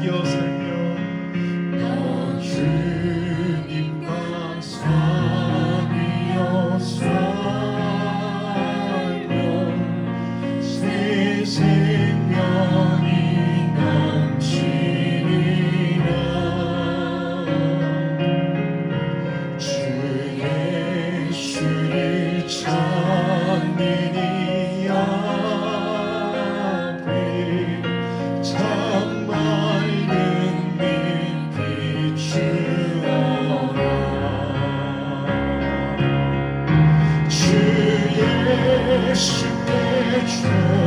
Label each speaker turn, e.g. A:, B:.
A: Dios, Señor. живе.